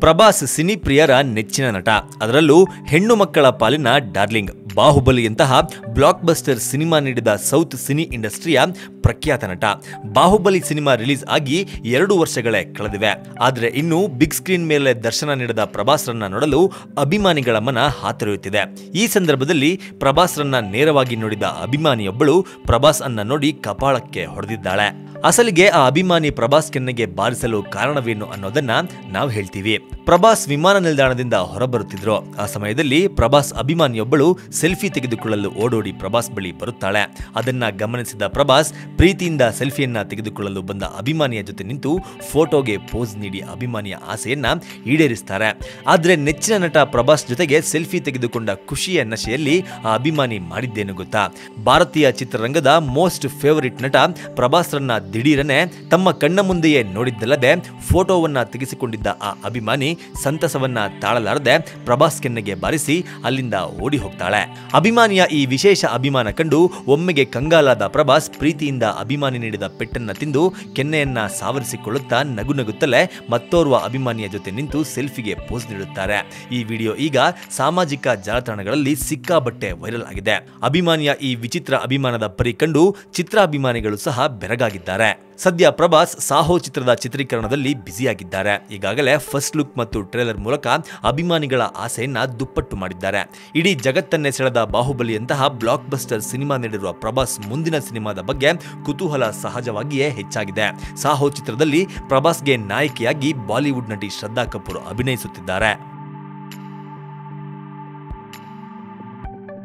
Prabhas cine ಪ್ರಿಯರ ನೆಚ್ಚಿನ ನಟ. ಅದರಲ್ಲೂ ಹೆಣ್ಣು ಮಕ್ಕಳ ಪಾಲಿನ ಡಾರ್ಲಿಂಗ್. ಬಾಹುಬಲಿಯಂತಹ ಬ್ಲಾಕ್ ಬಸ್ಟರ್ ಸಿನಿಮಾ ನೀಡಿದ ಸೌತ್ ಸಿನಿ ಇಂಡಸ್ಟ್ರಿಯ ಪ್ರಖ್ಯಾತ ನಟ. ಬಾಹುಬಲಿ ಸಿನಿಮಾ ರಿಲೀಸ್ ಆಗಿ ಎರಡು ವರ್ಷಗಳೇ ಕಳೆದಿವೆ. ಆದರೆ ಇನ್ನು ಬಿಗ್ ಸ್ಕ್ರೀನ್ ಮೇಲೆ ದರ್ಶನ ನೀಡಿದ ಪ್ರಭಾಸ್ರನ್ನ ನೋಡಲು ಅಭಿಮಾನಿಗಳ ಮನ ಹಾತೊರೆಯುತ್ತಿದೆ. ಈ ಸಂದರ್ಭದಲ್ಲಿ ಪ್ರಭಾಸ್ರನ್ನ ನೇರವಾಗಿ ನೋಡಿದ ಅಭಿಮಾನಿಯೊಬ್ಬಳು ಪ್ರಭಾಸ್ ಅನ್ನ ನೋಡಿ ಕಪಾಳಕ್ಕೆ ಹೊಡೆದಿದ್ದಾಳೆ. ಅಸಲಿಗೆ ಆ ಅಭಿಮಾನಿ ಪ್ರಭಾಸ್ ಕೆನ್ನೆಗೆ ಬಾರಿಸಲು ಕಾರಣವೇನು ಅನ್ನೋದನ್ನ ನಾವು ಹೇಳ್ತೀವಿ. ಪ್ರಭಾಸ್ ವಿಮಾನ ನಿಲ್ದಾಣದಿಂದ ಹೊರಬರುತ್ತಿದ್ರು. ಆ ಸಮಯದಲ್ಲಿ ಪ್ರಭಾಸ್ ಅಭಿಮಾನಿಯೊಬ್ಬಳು ಸೆಲ್ಫಿ ತೆಗೆದುಕೊಳ್ಳಲು ಓಡೋಡಿ ಪ್ರಭಾಸ್ ಬಳಿ ಬರುತ್ತಾಳೆ. ಅದನ್ನ ಗಮನಿಸಿದ ಪ್ರಭಾಸ್ ಪ್ರೀತಿಯಿಂದ ಸೆಲ್ಫಿಯನ್ನ ತೆಗೆದುಕೊಳ್ಳಲು ಬಂದ ಅಭಿಮಾನಿಯ ಜೊತೆ ನಿಂತು ಫೋಟೋಗೆ ಪೋಸ್ ನೀಡಿ ಅಭಿಮಾನಿಯ ಆಸೆಯನ್ನ ಈಡೇರಿಸ್ತಾರೆ. ಆದ್ರೆ ನೆಚ್ಚಿನ ನಟ ಪ್ರಭಾಸ್ ಜೊತೆಗೆ ಸೆಲ್ಫಿ ತೆಗೆದುಕೊಂಡ ಖುಷಿಯ ನಶೆಯಲ್ಲಿ ಆ ಅಭಿಮಾನಿ ಮಾಡಿದ್ದೇನು ಗೊತ್ತಾ? ಭಾರತೀಯ ಚಿತ್ರರಂಗದ ಮೋಸ್ಟ್ ಫೇವರಿಟ್ ನಟ ಪ್ರಭಾಸ್ರನ್ನ ದಿಢೀರನೆ ತಮ್ಮ ಕಣ್ಣ ಮುಂದೆಯೇ ನೋಡಿದ್ದಲ್ಲದೆ ಫೋಟೋವನ್ನ ತೆಗೆಸಿಕೊಂಡಿದ್ದ ಆ ಅಭಿಮಾನಿ ಸಂತಸವನ್ನ ತಾಳಲಾರದೆ ಪ್ರಭಾಸ್ ಕೆನ್ನೆಗೆ ಬಾರಿಸಿ ಅಲ್ಲಿಂದ ಓಡಿ ಹೋಗ್ತಾಳೆ. ಅಭಿಮಾನಿಯ ಈ ವಿಶೇಷ ಅಭಿಮಾನ ಕಂಡು ಒಮ್ಮೆಗೆ ಕಂಗಾಲಾದ ಪ್ರಭಾಸ್ ಪ್ರೀತಿಯಿಂದ ಅಭಿಮಾನಿ ನೀಡಿದ ಪೆಟ್ಟನ್ನ ತಿಂದು ಕೆನ್ನೆಯನ್ನ ಸಾವರಿಸಿಕೊಳ್ಳುತ್ತಾ ನಗು ನಗುತ್ತಲೇ ಮತ್ತೋರ್ವ ಅಭಿಮಾನಿಯ ಜೊತೆ ನಿಂತು ಸೆಲ್ಫಿಗೆ ಪೋಸ್ ನೀಡುತ್ತಾರೆ. ಈ ವಿಡಿಯೋ ಈಗ ಸಾಮಾಜಿಕ ಜಾಲತಾಣಗಳಲ್ಲಿ ಸಿಕ್ಕಾಬಟ್ಟೆ ವೈರಲ್ ಆಗಿದೆ. ಅಭಿಮಾನಿಯ ಈ ವಿಚಿತ್ರ ಅಭಿಮಾನದ ಪರಿ ಕಂಡು ಚಿತ್ರಾಭಿಮಾನಿಗಳು ಸಹ ಬೆರಗಾಗಿದ್ದಾರೆ. ಸದ್ಯ ಪ್ರಭಾಸ್ ಸಾಹೋ ಚಿತ್ರದ ಚಿತ್ರೀಕರಣದಲ್ಲಿ ಬ್ಯುಸಿಯಾಗಿದ್ದಾರೆ. ಈಗಾಗಲೇ ಫಸ್ಟ್ ಲುಕ್ ಮತ್ತು ಟ್ರೇಲರ್ ಮೂಲಕ ಅಭಿಮಾನಿಗಳ ಆಸೆಯನ್ನ ದುಪ್ಪಟ್ಟು ಮಾಡಿದ್ದಾರೆ. ಇಡೀ ಜಗತ್ತನ್ನೇ ಸೆಳೆದ ಬಾಹುಬಲಿಯಂತಹ ಬ್ಲಾಕ್ ಬಸ್ಟರ್ ಸಿನಿಮಾ ನೀಡಿರುವ ಪ್ರಭಾಸ್ ಮುಂದಿನ ಸಿನಿಮಾದ ಬಗ್ಗೆ ಕುತೂಹಲ ಸಹಜವಾಗಿಯೇ ಹೆಚ್ಚಾಗಿದೆ. ಸಾಹೋ ಚಿತ್ರದಲ್ಲಿ ಪ್ರಭಾಸ್ಗೆ ನಾಯಕಿಯಾಗಿ ಬಾಲಿವುಡ್ ನಟಿ ಶ್ರದ್ಧಾ ಕಪೂರ್ ಅಭಿನಯಿಸುತ್ತಿದ್ದಾರೆ.